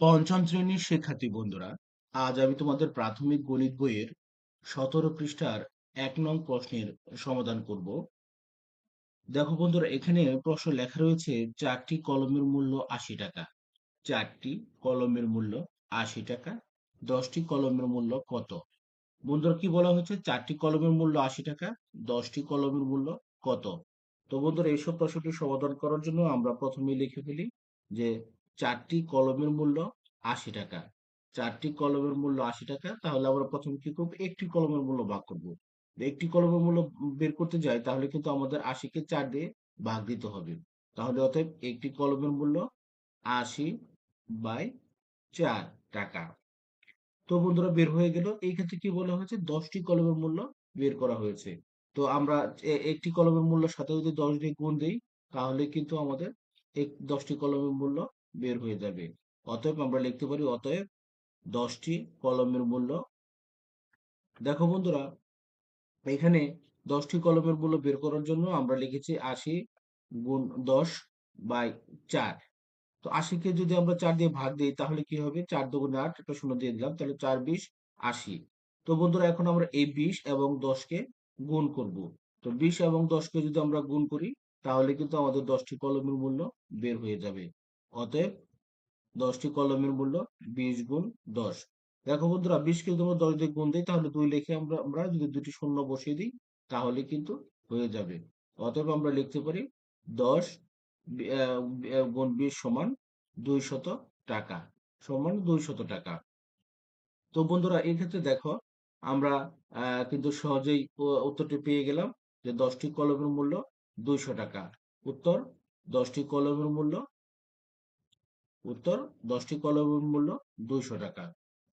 পঞ্চম শ্রেণির শিক্ষার্থী বন্ধুরা, আজ আমি তোমাদের প্রাথমিক গণিত বইয়ের সতেরো পৃষ্ঠার এক নং প্রশ্নের সমাধান করব। দেখো বন্ধুরা, এখানে প্রশ্ন লেখা রয়েছে, চারটি কলমের মূল্য আশি টাকা। চারটি কলমের মূল্য আশি টাকা, দশটি কলমের মূল্য কত? বন্ধুরা, কি বলা হচ্ছে চারটি কলমের মূল্য আশি টাকা, দশটি কলমের মূল্য কত? তো বন্ধুরা, এইসব প্রশ্নটি সমাধান করার জন্য আমরা প্রথমে লিখে ফেলি যে চারটি কলমের মূল্য আশি টাকা। চারটি কলমের মূল্য আশি টাকা, তাহলে আমরা প্রথমে কি করব? একটি কলমের মূল্য ভাগ করব। একটি কলমের মূল্য বের করতে যাই, তাহলে কিন্তু আমাদের আশিকে চার দিয়ে ভাগ দিতে হবে। তাহলে অতএব একটি কলমের মূল্য আশি বাই চার টাকা। তো বন্ধুরা, বের হয়ে গেল। এই ক্ষেত্রে কি বলা হয়েছে? দশটি কলমের মূল্য বের করা হয়েছে। তো আমরা একটি কলমের মূল্য সাথে যদি দশ দিয়ে গুণ দিই, তাহলে কিন্তু আমাদের এক, দশটি কলমের মূল্য বের হয়ে যাবে। অতএব আমরা লিখতে পারি, অতএব দশটি কলমের মূল্য। দেখো বন্ধুরা, এখানে দশটি কলমের মূল্য বের করার জন্য আমরা লিখেছি আশি গুণ দশ বাই চার। তো আশিকে যদি আমরা চার দিয়ে ভাগ দিই, তাহলে কি হবে? চার দুগুণে আট একটা শূন্য দিয়ে দিলাম, তাহলে চার বিশ আশি। তো বন্ধুরা, এখন আমরা এই বিশ এবং দশকে গুণ করব। তো বিশ এবং দশকে যদি আমরা গুণ করি, তাহলে কিন্তু আমাদের দশটি কলমের মূল্য বের হয়ে যাবে। অতএব দশটি কলমের মূল্য বিশ গুণ দশ। দেখো বন্ধুরা, বিশ কে তোমরা দশ দিয়ে গুণ দিই, তাহলে দুই লিখে আমরা আমরা যদি দুটি শূন্য বসিয়ে দিই, তাহলে কিন্তু হয়ে যাবে। অতএব আমরা লিখতে পারি দশ গুণ বিশ সমান দুই শত টাকা, সমান দুই শত টাকা। তো বন্ধুরা, এই ক্ষেত্রে দেখো, আমরা কিন্তু সহজেই উত্তরটি পেয়ে গেলাম যে দশটি কলমের মূল্য দুইশো টাকা। উত্তর, দশটি কলমের মূল্য উত্তর, দশটি কলমের মূল্য দুইশো টাকা।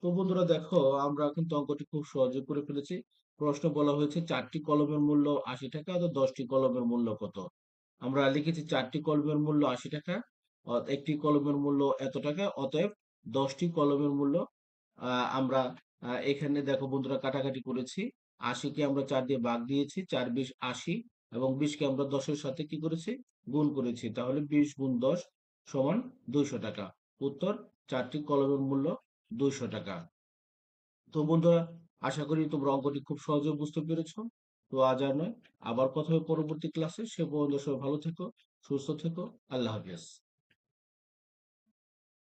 তো বন্ধুরা দেখো, আমরা কিন্তু অঙ্কটি খুব সহজে করে ফেলেছি। প্রশ্ন বলা হয়েছে, চারটি কলমের মূল্য আশি টাকা, তো দশটি কলমের মূল্য কত? আমরা লিখেছি, চারটি কলমের মূল্য আশি টাকা একটি কলমের মূল্য এত টাকা, অতএব দশটি কলমের মূল্য আমরা এখানে দেখো বন্ধুরা কাটাকাটি করেছি। আশিকে আমরা চার দিয়ে ভাগ দিয়েছি, চার বিশ আশি, এবং বিশকে আমরা দশের সাথে কি করেছি? গুণ করেছি। তাহলে বিশ গুণ দশ সমান দুইশো টাকা। উত্তর, চারটি কলমের মূল্য দুইশো টাকা। তো বন্ধুরা, আশা করি তোমরা অঙ্কটি খুব সহজে বুঝতে পেরেছ। তো আজ আর নয়, আবার কথা হবে পরবর্তী ক্লাসে সে পর্যন্ত সবাই ভালো থেকো, সুস্থ থেকো। আল্লাহ হাফিজ।